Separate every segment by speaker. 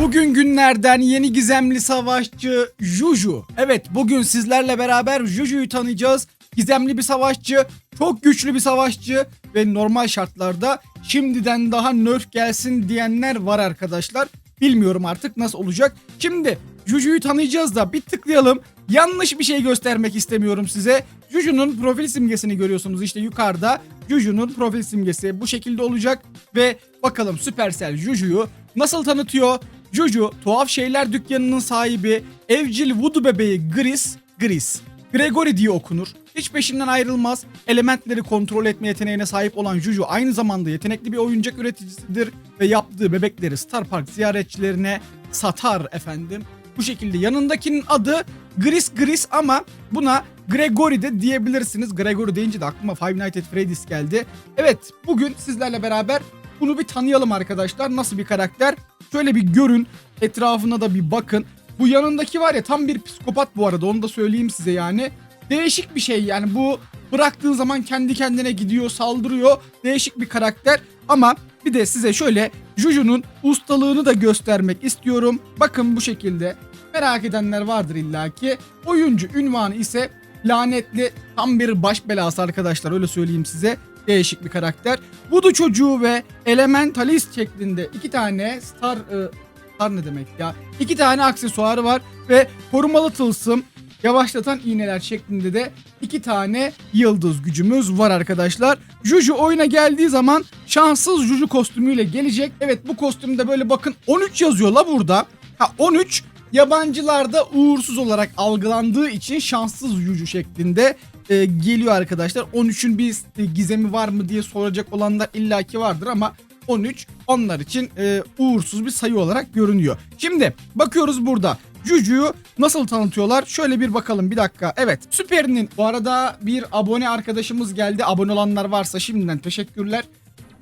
Speaker 1: Bugün günlerden yeni gizemli savaşçı Juju. Evet bugün sizlerle beraber Juju'yu tanıyacağız. Gizemli bir savaşçı, çok güçlü bir savaşçı ve normal şartlarda şimdiden daha nerf gelsin diyenler var arkadaşlar. Bilmiyorum artık nasıl olacak. Şimdi Juju'yu tanıyacağız da bir tıklayalım. Yanlış bir şey göstermek istemiyorum size. Juju'nun profil simgesini görüyorsunuz işte yukarıda. Juju'nun profil simgesi bu şekilde olacak ve bakalım Supercell Juju'yu nasıl tanıtıyor? Juju tuhaf şeyler dükkanının sahibi evcil voodoo bebeği Gris, Gris. Gregory diye okunur. Hiç peşinden ayrılmaz. Elementleri kontrol etme yeteneğine sahip olan Juju aynı zamanda yetenekli bir oyuncak üreticisidir ve yaptığı bebekleri Star Park ziyaretçilerine satar efendim. Bu şekilde yanındakinin adı Gris Gris ama buna Gregory de diyebilirsiniz. Gregory deyince de aklıma Five Nights at Freddy's geldi. Evet bugün sizlerle beraber bunu bir tanıyalım arkadaşlar. Nasıl bir karakter? Şöyle bir görün. Etrafına da bir bakın. Bu yanındaki var ya tam bir psikopat bu arada onu da söyleyeyim size yani. Değişik bir şey yani bu bıraktığın zaman kendi kendine gidiyor saldırıyor. Değişik bir karakter ama bir de size şöyle Juju'nun ustalığını da göstermek istiyorum. Bakın bu şekilde merak edenler vardır illaki. Oyuncu ünvanı ise lanetli tam bir baş belası arkadaşlar öyle söyleyeyim size. Değişik bir karakter. Voodoo çocuğu ve Elementalist şeklinde iki tane star e, star ne demek ya? İki tane aksesuarı var ve korumalı tılsım, yavaşlatan iğneler şeklinde de iki tane yıldız gücümüz var arkadaşlar. Juju oyuna geldiği zaman şanssız Juju kostümüyle gelecek. Evet bu kostümde böyle bakın 13 yazıyor la burada. Ha 13 yabancılarda uğursuz olarak algılandığı için şanssız Juju şeklinde e, geliyor arkadaşlar. 13'ün bir e, gizemi var mı diye soracak olanlar illaki vardır ama 13 onlar için e, uğursuz bir sayı olarak görünüyor. Şimdi bakıyoruz burada. Juju'yu nasıl tanıtıyorlar? Şöyle bir bakalım bir dakika. Evet Süper'in bu arada bir abone arkadaşımız geldi. Abone olanlar varsa şimdiden teşekkürler.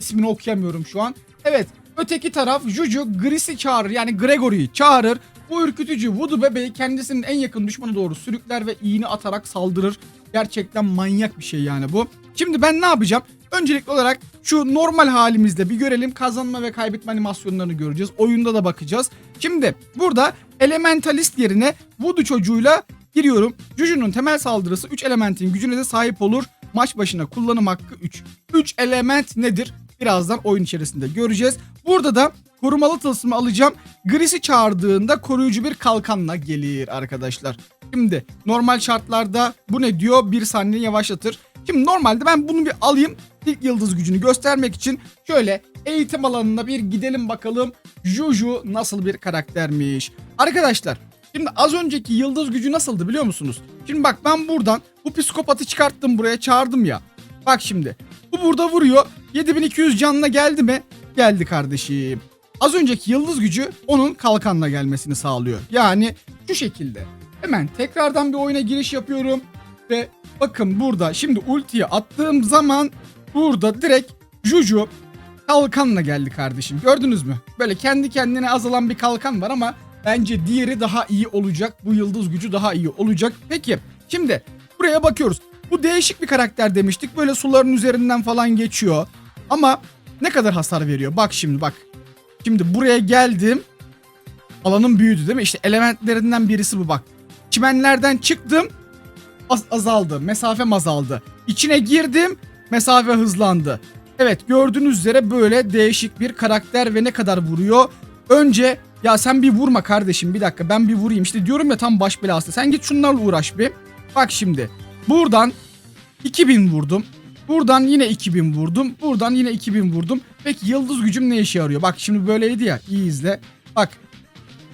Speaker 1: İsmini okuyamıyorum şu an. Evet öteki taraf Juju Gris'i çağırır yani Gregory'yi çağırır. Bu ürkütücü Voodoo bebeği kendisinin en yakın düşmanı doğru sürükler ve iğne atarak saldırır. Gerçekten manyak bir şey yani bu. Şimdi ben ne yapacağım? Öncelikli olarak şu normal halimizde bir görelim. Kazanma ve kaybetme animasyonlarını göreceğiz. Oyunda da bakacağız. Şimdi burada elementalist yerine Voodoo çocuğuyla giriyorum. Juju'nun temel saldırısı 3 elementin gücüne de sahip olur. Maç başına kullanım hakkı 3. 3 element nedir? Birazdan oyun içerisinde göreceğiz. Burada da korumalı tılsımı alacağım. Gris'i çağırdığında koruyucu bir kalkanla gelir arkadaşlar. Şimdi normal şartlarda bu ne diyor? Bir saniye yavaşlatır. Şimdi normalde ben bunu bir alayım. İlk yıldız gücünü göstermek için şöyle eğitim alanına bir gidelim bakalım. Juju nasıl bir karaktermiş. Arkadaşlar şimdi az önceki yıldız gücü nasıldı biliyor musunuz? Şimdi bak ben buradan bu psikopatı çıkarttım buraya çağırdım ya. Bak şimdi bu burada vuruyor. 7200 canına geldi mi? Geldi kardeşim. Az önceki yıldız gücü onun kalkanla gelmesini sağlıyor. Yani şu şekilde. Hemen tekrardan bir oyuna giriş yapıyorum. Ve bakın burada şimdi ultiyi attığım zaman burada direkt Juju kalkanla geldi kardeşim. Gördünüz mü? Böyle kendi kendine azalan bir kalkan var ama bence diğeri daha iyi olacak. Bu yıldız gücü daha iyi olacak. Peki şimdi buraya bakıyoruz. Bu değişik bir karakter demiştik. Böyle suların üzerinden falan geçiyor. Ama ne kadar hasar veriyor? Bak şimdi bak. Şimdi buraya geldim. Alanın büyüdü değil mi? İşte elementlerinden birisi bu bak. Çimenlerden çıktım. Az azaldı. Mesafem azaldı. İçine girdim. Mesafe hızlandı. Evet gördüğünüz üzere böyle değişik bir karakter ve ne kadar vuruyor. Önce ya sen bir vurma kardeşim bir dakika ben bir vurayım. İşte diyorum ya tam baş belası. Sen git şunlarla uğraş bir. Bak şimdi. Buradan 2000 vurdum. Buradan yine 2000 vurdum. Buradan yine 2000 vurdum. Peki yıldız gücüm ne işe yarıyor? Bak şimdi böyleydi ya. İyi izle. Bak.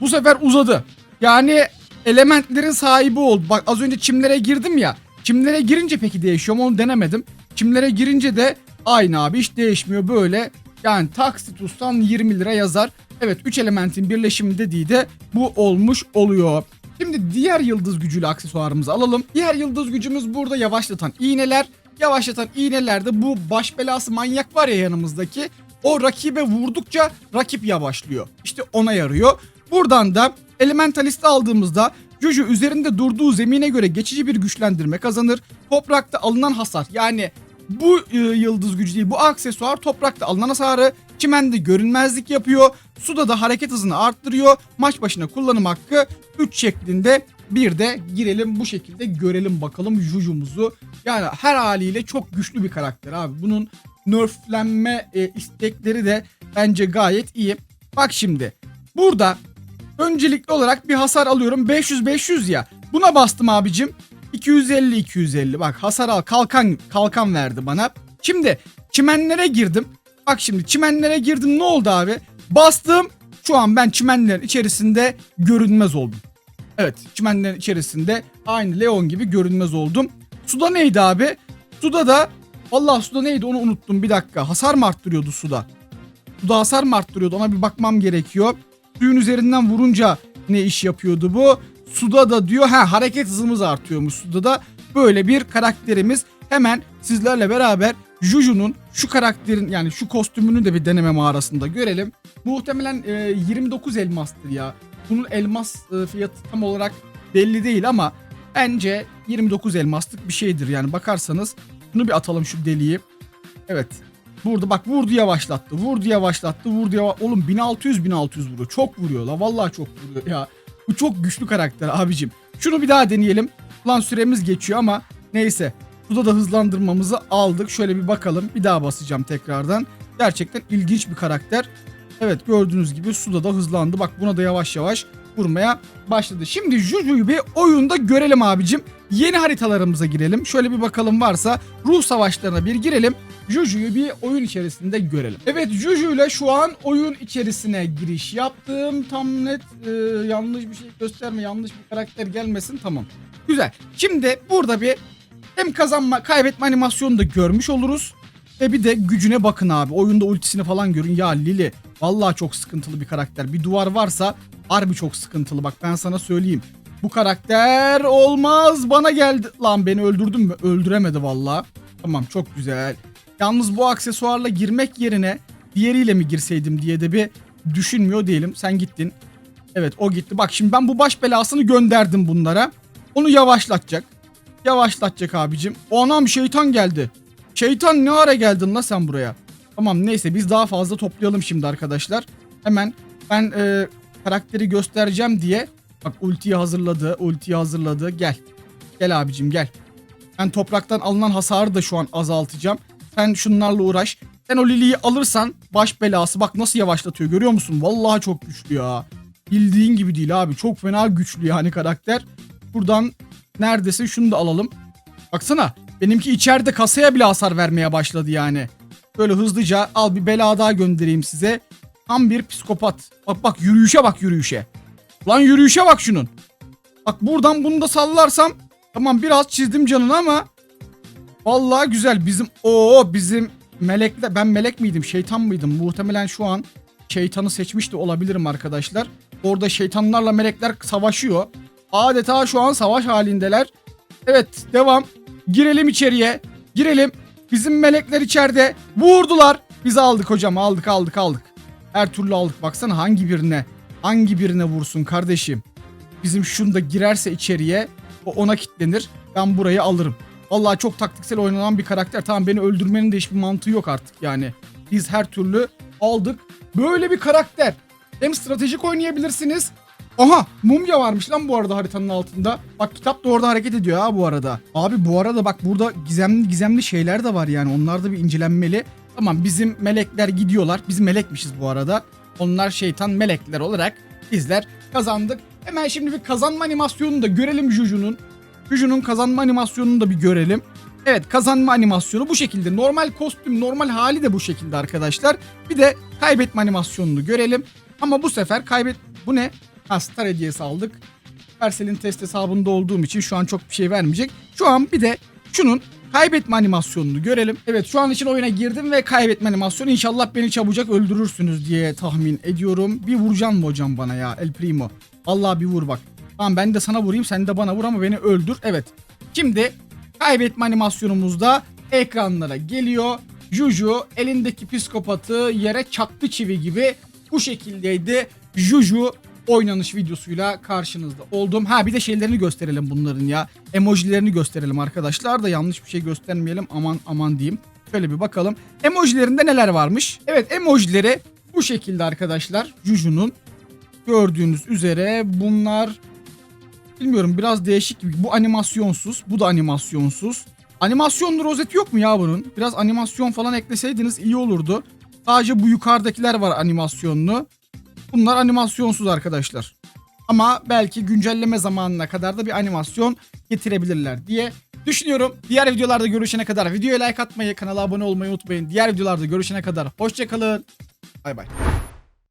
Speaker 1: Bu sefer uzadı. Yani elementlerin sahibi oldu. Bak az önce çimlere girdim ya. Çimlere girince peki değişiyor mu onu denemedim. Çimlere girince de aynı abi hiç değişmiyor böyle. Yani taksit ustan 20 lira yazar. Evet 3 elementin birleşimi dediği de bu olmuş oluyor. Şimdi diğer yıldız gücüyle aksesuarımızı alalım. Diğer yıldız gücümüz burada yavaşlatan iğneler. Yavaşlatan iğnelerde bu baş belası manyak var ya yanımızdaki. O rakibe vurdukça rakip yavaşlıyor. İşte ona yarıyor. Buradan da elementalist aldığımızda Juju üzerinde durduğu zemine göre geçici bir güçlendirme kazanır. Toprakta alınan hasar yani bu e, yıldız gücü değil bu aksesuar toprakta alınan hasarı Çimende görünmezlik yapıyor. Suda da hareket hızını arttırıyor. Maç başına kullanım hakkı 3 şeklinde bir de girelim bu şekilde görelim bakalım Juju'muzu. Yani her haliyle çok güçlü bir karakter abi. Bunun nerflenme e, istekleri de bence gayet iyi. Bak şimdi burada öncelikli olarak bir hasar alıyorum. 500-500 ya. Buna bastım abicim. 250-250 bak hasar al kalkan kalkan verdi bana. Şimdi çimenlere girdim. Bak şimdi çimenlere girdim ne oldu abi? Bastım şu an ben çimenlerin içerisinde görünmez oldum. Evet çimenlerin içerisinde aynı Leon gibi görünmez oldum. Suda neydi abi? Suda da Allah suda neydi onu unuttum bir dakika. Hasar mı arttırıyordu suda? Suda hasar mı arttırıyordu ona bir bakmam gerekiyor. Suyun üzerinden vurunca ne iş yapıyordu bu? Suda da diyor ha hareket hızımız artıyormuş suda da. Böyle bir karakterimiz. Hemen sizlerle beraber Juju'nun şu karakterin yani şu kostümünü de bir deneme mağarasında görelim. Muhtemelen e, 29 elmastır ya. Bunun elmas e, fiyatı tam olarak belli değil ama bence 29 elmaslık bir şeydir yani bakarsanız. Bunu bir atalım şu deliği. Evet. Burada bak vurdu yavaşlattı. Vurdu yavaşlattı. Vurdu yavaş... Oğlum 1600 1600 vuruyor. Çok vuruyor la. Vallahi çok vuruyor ya. Bu çok güçlü karakter abicim. Şunu bir daha deneyelim. Lan süremiz geçiyor ama neyse. Suda da hızlandırmamızı aldık. Şöyle bir bakalım. Bir daha basacağım tekrardan. Gerçekten ilginç bir karakter. Evet gördüğünüz gibi suda da hızlandı. Bak buna da yavaş yavaş vurmaya başladı. Şimdi Juju'yu bir oyunda görelim abicim. Yeni haritalarımıza girelim. Şöyle bir bakalım varsa ruh savaşlarına bir girelim. Juju'yu bir oyun içerisinde görelim. Evet Juju ile şu an oyun içerisine giriş yaptım. Tam net e, yanlış bir şey gösterme, yanlış bir karakter gelmesin. Tamam. Güzel. Şimdi burada bir hem kazanma, kaybetme animasyonu da görmüş oluruz. Ve bir de gücüne bakın abi. Oyunda ultisini falan görün. Ya Lili vallahi çok sıkıntılı bir karakter. Bir duvar varsa harbi çok sıkıntılı. Bak ben sana söyleyeyim. Bu karakter olmaz bana geldi. Lan beni öldürdün mü? Öldüremedi vallahi. Tamam çok güzel. Yalnız bu aksesuarla girmek yerine diğeriyle mi girseydim diye de bir düşünmüyor değilim. Sen gittin. Evet o gitti. Bak şimdi ben bu baş belasını gönderdim bunlara. Onu yavaşlatacak. Yavaşlatacak abicim. O anam şeytan geldi. Şeytan ne ara geldin la sen buraya? Tamam neyse biz daha fazla toplayalım şimdi arkadaşlar. Hemen ben e, karakteri göstereceğim diye. Bak ultiyi hazırladı. Ultiyi hazırladı. Gel. Gel abicim gel. Ben topraktan alınan hasarı da şu an azaltacağım. Sen şunlarla uğraş. Sen o Lili'yi alırsan baş belası. Bak nasıl yavaşlatıyor görüyor musun? Vallahi çok güçlü ya. Bildiğin gibi değil abi. Çok fena güçlü yani karakter. Buradan neredeyse şunu da alalım. Baksana benimki içeride kasaya bile hasar vermeye başladı yani. Böyle hızlıca al bir bela daha göndereyim size. Tam bir psikopat. Bak bak yürüyüşe bak yürüyüşe. Lan yürüyüşe bak şunun. Bak buradan bunu da sallarsam tamam biraz çizdim canını ama vallahi güzel bizim o bizim melekle ben melek miydim şeytan mıydım muhtemelen şu an şeytanı seçmiş de olabilirim arkadaşlar. Orada şeytanlarla melekler savaşıyor. Adeta şu an savaş halindeler. Evet devam. Girelim içeriye. Girelim. Bizim melekler içeride. Vurdular. Biz aldık hocam aldık aldık aldık. Her türlü aldık. Baksana hangi birine hangi birine vursun kardeşim. Bizim şunda girerse içeriye o ona kitlenir. Ben burayı alırım. Vallahi çok taktiksel oynanan bir karakter. Tamam beni öldürmenin de hiçbir mantığı yok artık yani. Biz her türlü aldık. Böyle bir karakter. Hem stratejik oynayabilirsiniz. Aha mumya varmış lan bu arada haritanın altında. Bak kitap da orada hareket ediyor ha bu arada. Abi bu arada bak burada gizemli gizemli şeyler de var yani. Onlar da bir incelenmeli. Tamam bizim melekler gidiyorlar. Biz melekmişiz bu arada. Onlar şeytan melekler olarak bizler kazandık. Hemen şimdi bir kazanma animasyonunu da görelim Juju'nun. Juju'nun kazanma animasyonunu da bir görelim. Evet kazanma animasyonu bu şekilde. Normal kostüm, normal hali de bu şekilde arkadaşlar. Bir de kaybetme animasyonunu görelim. Ama bu sefer kaybet... Bu ne? Ha star hediyesi aldık. Persel'in test hesabında olduğum için şu an çok bir şey vermeyecek. Şu an bir de şunun kaybetme animasyonunu görelim. Evet şu an için oyuna girdim ve kaybetme animasyonu inşallah beni çabucak öldürürsünüz diye tahmin ediyorum. Bir vuracaksın mı hocam bana ya El Primo? Allah bir vur bak. Tamam ben de sana vurayım sen de bana vur ama beni öldür. Evet. Şimdi kaybetme animasyonumuzda ekranlara geliyor. Juju elindeki psikopatı yere çaktı çivi gibi bu şekildeydi. Juju oynanış videosuyla karşınızda oldum. Ha bir de şeylerini gösterelim bunların ya. Emojilerini gösterelim arkadaşlar da yanlış bir şey göstermeyelim aman aman diyeyim. Şöyle bir bakalım. Emojilerinde neler varmış? Evet emojileri bu şekilde arkadaşlar. Juju'nun gördüğünüz üzere bunlar bilmiyorum biraz değişik gibi. Bu animasyonsuz. Bu da animasyonsuz. Animasyonlu rozeti yok mu ya bunun? Biraz animasyon falan ekleseydiniz iyi olurdu. Sadece bu yukarıdakiler var animasyonlu. Bunlar animasyonsuz arkadaşlar. Ama belki güncelleme zamanına kadar da bir animasyon getirebilirler diye düşünüyorum. Diğer videolarda görüşene kadar videoya like atmayı, kanala abone olmayı unutmayın. Diğer videolarda görüşene kadar hoşçakalın. Bay bay.